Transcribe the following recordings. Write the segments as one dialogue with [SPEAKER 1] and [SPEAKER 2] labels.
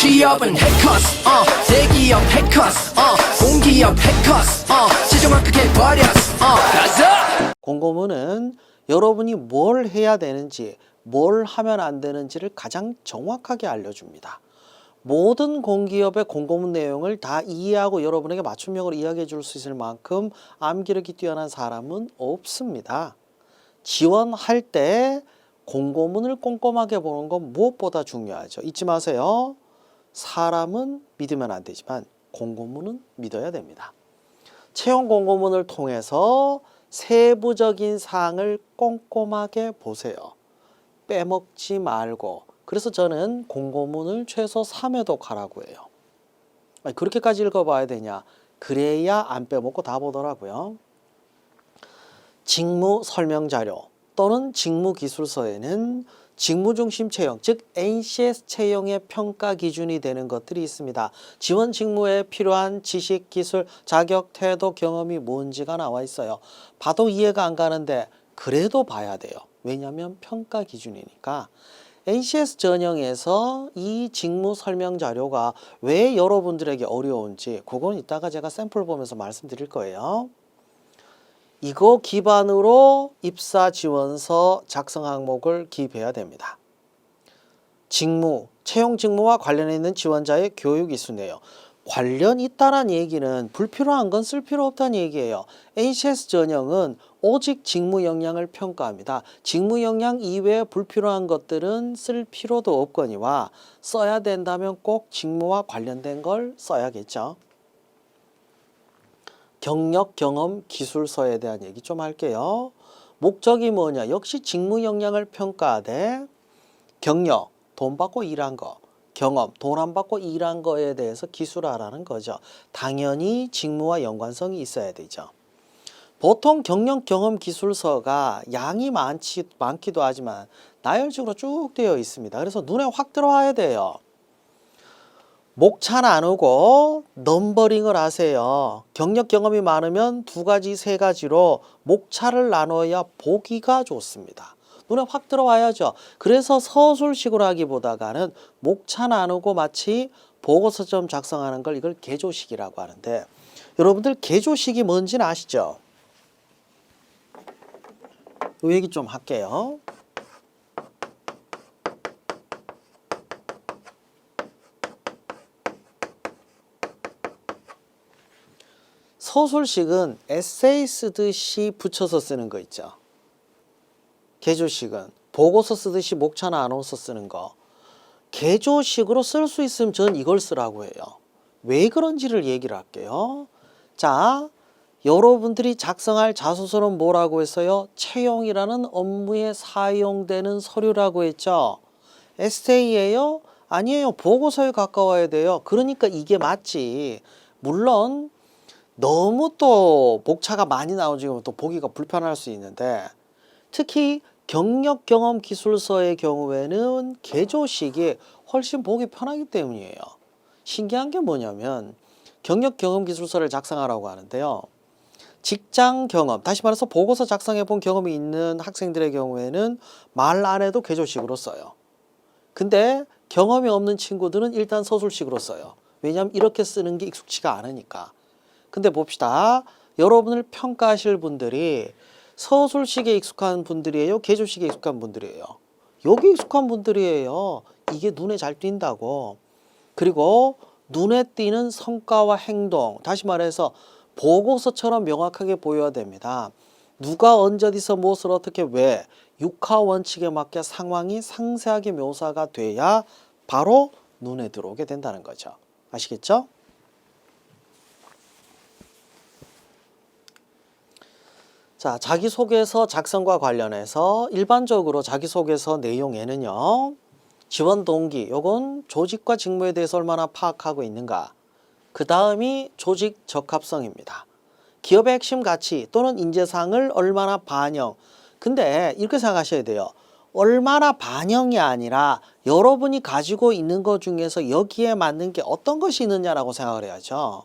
[SPEAKER 1] 취업은 해커스 어 대기업 해커스 어 공기업 해커스 어 최종 합격해버렸어 어 가자
[SPEAKER 2] 공고문은 여러분이 뭘 해야 되는지, 뭘 하면 안 되는지를 가장 정확하게 알려줍니다. 모든 공기업의 공고문 내용을 다 이해하고 여러분에게 맞춤형으로 이야기해 줄 수 있을 만큼 암기력이 뛰어난 사람은 없습니다. 지원할 때 공고문을 꼼꼼하게 보는 건 무엇보다 중요하죠. 잊지 마세요. 사람은 믿으면 안 되지만 공고문은 믿어야 됩니다. 채용 공고문을 통해서 세부적인 사항을 꼼꼼하게 보세요. 빼먹지 말고. 그래서 저는 공고문을 최소 3회도 가라고 해요. 그렇게까지 읽어봐야 되냐? 그래야 안 빼먹고 다 보더라고요. 직무 설명 자료 또는 직무 기술서에는 직무 중심 채용, 즉 NCS 채용의 평가 기준이 되는 것들이 있습니다. 지원 직무에 필요한 지식, 기술, 자격, 태도, 경험이 뭔지가 나와 있어요. 봐도 이해가 안 가는데 그래도 봐야 돼요. 왜냐하면 평가 기준이니까. NCS 전형에서 이 직무 설명 자료가 왜 여러분들에게 어려운지 그건 이따가 제가 샘플 보면서 말씀드릴 거예요. 이거 기반으로 입사 지원서 작성 항목을 기입해야 됩니다. 직무, 채용 직무와 관련해 있는 지원자의 교육 이수네요. 관련 있다란 얘기는 불필요한 건 쓸 필요 없다는 얘기예요. NCS 전형은 오직 직무 역량을 평가합니다. 직무 역량 이외에 불필요한 것들은 쓸 필요도 없거니와 써야 된다면 꼭 직무와 관련된 걸 써야겠죠. 경력, 경험, 기술서에 대한 얘기 좀 할게요. 목적이 뭐냐? 역시 직무 역량을 평가하되 경력, 돈 받고 일한 거, 경험, 돈 안 받고 일한 거에 대해서 기술하라는 거죠. 당연히 직무와 연관성이 있어야 되죠. 보통 경력, 경험, 기술서가 양이 많지, 많기도 하지만 나열식으로 쭉 되어 있습니다. 그래서 눈에 확 들어와야 돼요. 목차 나누고 넘버링을 하세요. 경력 경험이 많으면 두 가지, 세 가지로 목차를 나눠야 보기가 좋습니다. 눈에 확 들어와야죠. 그래서 서술식으로 하기보다가는 목차 나누고 마치 보고서점 작성하는 걸 이걸 개조식이라고 하는데 여러분들 개조식이 뭔지는 아시죠? 이 얘기 좀 할게요. 서술식은 에세이 쓰듯이 붙여서 쓰는 거 있죠. 개조식은 보고서 쓰듯이 목차나 아나운서 쓰는 거. 개조식으로 쓸 수 있으면 전 이걸 쓰라고 해요. 왜 그런지를 얘기를 할게요. 자, 여러분들이 작성할 자소서는 뭐라고 했어요? 채용이라는 업무에 사용되는 서류라고 했죠. 에세이예요? 아니에요. 보고서에 가까워야 돼요. 그러니까 이게 맞지. 물론 너무 또 목차가 많이 나오지면 또 보기가 불편할 수 있는데 특히 경력 경험 기술서의 경우에는 개조식이 훨씬 보기 편하기 때문이에요. 신기한 게 뭐냐면 경력 경험 기술서를 작성하라고 하는데요. 직장 경험, 다시 말해서 보고서 작성해 본 경험이 있는 학생들의 경우에는 말 안 해도 개조식으로 써요. 근데 경험이 없는 친구들은 일단 서술식으로 써요. 왜냐하면 이렇게 쓰는 게 익숙치가 않으니까. 근데 봅시다. 여러분을 평가하실 분들이 서술식에 익숙한 분들이에요? 개조식에 익숙한 분들이에요? 여기 익숙한 분들이에요. 이게 눈에 잘 띈다고. 그리고 눈에 띄는 성과와 행동, 다시 말해서 보고서처럼 명확하게 보여야 됩니다. 누가 언제 어디서 무엇을 어떻게 왜 육하 원칙에 맞게 상황이 상세하게 묘사가 돼야 바로 눈에 들어오게 된다는 거죠. 아시겠죠? 자, 자기소개서 작성과 관련해서 일반적으로 자기소개서 내용에는요. 지원 동기, 요건 조직과 직무에 대해서 얼마나 파악하고 있는가. 그 다음이 조직 적합성입니다. 기업의 핵심 가치 또는 인재상을 얼마나 반영. 근데 이렇게 생각하셔야 돼요. 얼마나 반영이 아니라 여러분이 가지고 있는 것 중에서 여기에 맞는 게 어떤 것이 있느냐라고 생각을 해야죠.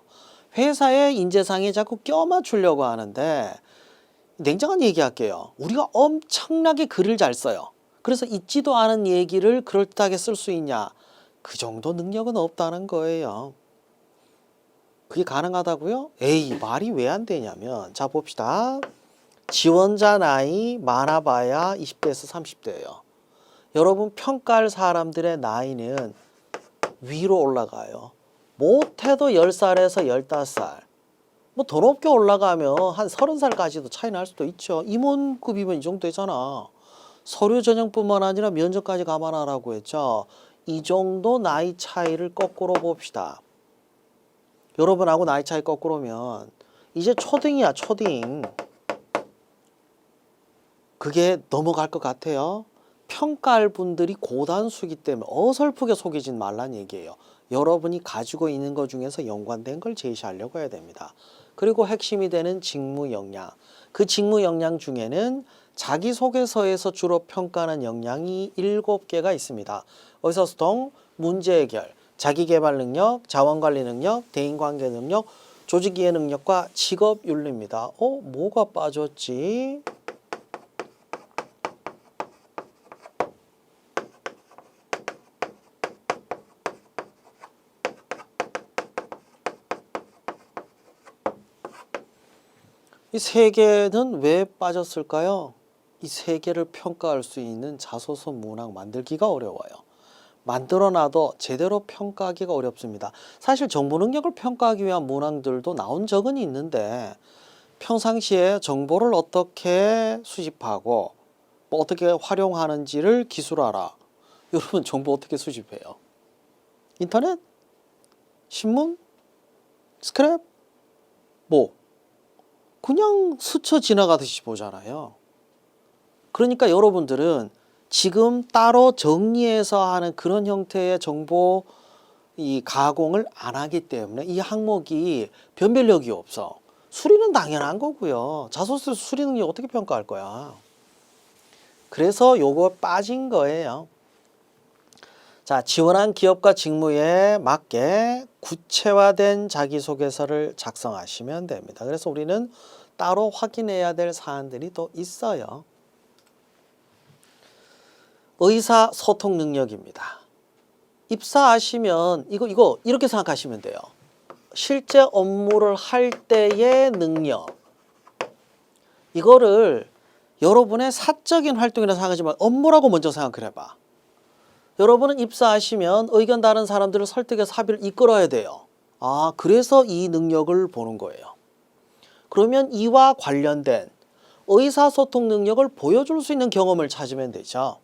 [SPEAKER 2] 회사의 인재상에 자꾸 껴 맞추려고 하는데 냉정한 얘기할게요. 우리가 엄청나게 글을 잘 써요. 그래서 있지도 않은 얘기를 그럴듯하게 쓸 수 있냐? 그 정도 능력은 없다는 거예요. 그게 가능하다고요? 에이, 말이 왜 안 되냐면, 자, 봅시다. 지원자 나이 많아봐야 20대에서 30대예요. 여러분, 평가할 사람들의 나이는 위로 올라가요. 못해도 10살에서 15살. 뭐 더 높게 올라가면 한 30살까지도 차이 날 수도 있죠. 임원급이면 이 정도 되잖아. 서류 전형뿐만 아니라 면접까지 감안하라고 했죠. 이 정도 나이 차이를 거꾸로 봅시다. 여러분하고 나이 차이 거꾸로면 이제 초딩이야 초딩. 그게 넘어갈 것 같아요. 평가할 분들이 고단수기 때문에 어설프게 속이진 말란 얘기예요. 여러분이 가지고 있는 것 중에서 연관된 걸 제시하려고 해야 됩니다. 그리고 핵심이 되는 직무 역량. 그 직무 역량 중에는 자기소개서에서 주로 평가하는 역량이 일곱 개가 있습니다. 의사소통, 문제 해결, 자기개발 능력, 자원관리 능력, 대인관계 능력, 조직이해 능력과 직업윤리입니다. 어, 뭐가 빠졌지? 이 세 개는 왜 빠졌을까요? 이 세 개를 평가할 수 있는 자소서 문항 만들기가 어려워요. 만들어놔도 제대로 평가하기가 어렵습니다. 사실 정보 능력을 평가하기 위한 문항들도 나온 적은 있는데 평상시에 정보를 어떻게 수집하고 뭐 어떻게 활용하는지를 기술하라. 여러분 정보 어떻게 수집해요? 인터넷? 신문? 스크랩? 뭐? 그냥 스쳐 지나가듯이 보잖아요. 그러니까 여러분들은 지금 따로 정리해서 하는 그런 형태의 정보 이 가공을 안 하기 때문에 이 항목이 변별력이 없어. 수리는 당연한 거고요. 자소서 수리 능력 어떻게 평가할 거야? 그래서 요거 빠진 거예요. 자, 지원한 기업과 직무에 맞게 구체화된 자기소개서를 작성하시면 됩니다. 그래서 우리는 따로 확인해야 될 사안들이 또 있어요. 의사 소통 능력입니다. 입사하시면 이거 이거 이렇게 생각하시면 돼요. 실제 업무를 할 때의 능력. 이거를 여러분의 사적인 활동이라 생각하지 만 업무라고 먼저 생각을 해봐. 여러분은 입사하시면 의견 다른 사람들을 설득해서 합의를 이끌어야 돼요. 아, 그래서 이 능력을 보는 거예요. 그러면 이와 관련된 의사소통 능력을 보여줄 수 있는 경험을 찾으면 되죠.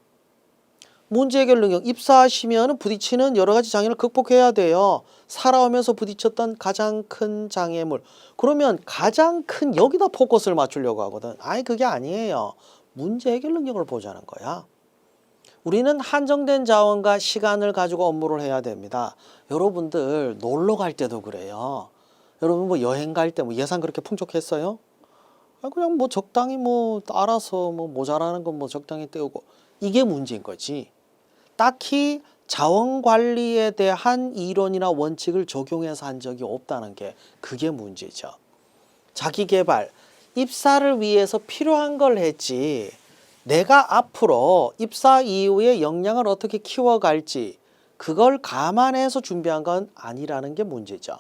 [SPEAKER 2] 문제 해결 능력, 입사하시면 부딪히는 여러 가지 장애를 극복해야 돼요. 살아오면서 부딪혔던 가장 큰 장애물. 그러면 가장 큰 여기다 포커스를 맞추려고 하거든. 아니, 그게 아니에요. 문제 해결 능력을 보자는 거야. 우리는 한정된 자원과 시간을 가지고 업무를 해야 됩니다. 여러분들 놀러 갈 때도 그래요. 여러분 뭐 여행 갈 때 뭐 예산 그렇게 풍족했어요? 아, 그냥 뭐 적당히 뭐 알아서 뭐 모자라는 건 뭐 적당히 때우고 이게 문제인 거지. 딱히 자원 관리에 대한 이론이나 원칙을 적용해서 한 적이 없다는 게 그게 문제죠. 자기 개발, 입사를 위해서 필요한 걸 했지. 내가 앞으로 입사 이후에 역량을 어떻게 키워갈지 그걸 감안해서 준비한 건 아니라는 게 문제죠.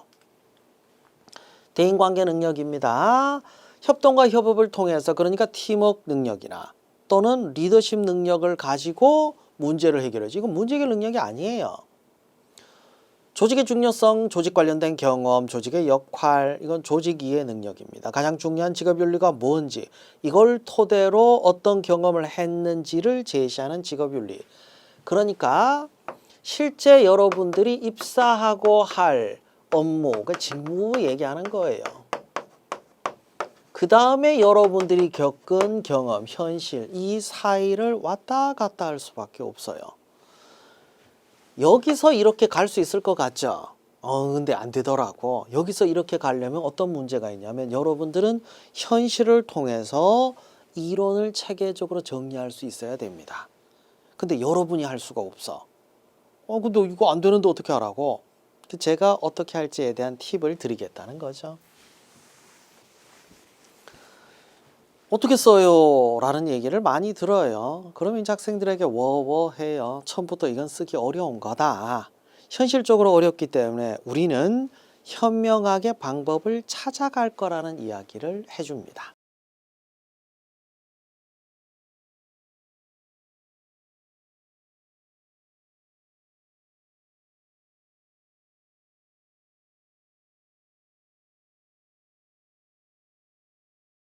[SPEAKER 2] 대인관계 능력입니다. 협동과 협업을 통해서 그러니까 팀워크 능력이나 또는 리더십 능력을 가지고 문제를 해결하지. 이건 문제 해결 능력이 아니에요. 조직의 중요성, 조직 관련된 경험, 조직의 역할, 이건 조직 이해 능력입니다. 가장 중요한 직업 윤리가 뭔지, 이걸 토대로 어떤 경험을 했는지를 제시하는 직업 윤리. 그러니까 실제 여러분들이 입사하고 할 업무, 그 직무 얘기하는 거예요. 그 다음에 여러분들이 겪은 경험, 현실, 이 사이를 왔다 갔다 할 수밖에 없어요. 여기서 이렇게 갈 수 있을 것 같죠? 어, 근데 안 되더라고. 여기서 이렇게 가려면 어떤 문제가 있냐면 여러분들은 현실을 통해서 이론을 체계적으로 정리할 수 있어야 됩니다. 근데 여러분이 할 수가 없어. 어, 근데 이거 안 되는데 어떻게 하라고? 제가 어떻게 할지에 대한 팁을 드리겠다는 거죠. 어떻게 써요? 라는 얘기를 많이 들어요. 그러면 이제 학생들에게 워워해요. 처음부터 이건 쓰기 어려운 거다. 현실적으로 어렵기 때문에 우리는 현명하게 방법을 찾아갈 거라는 이야기를 해줍니다.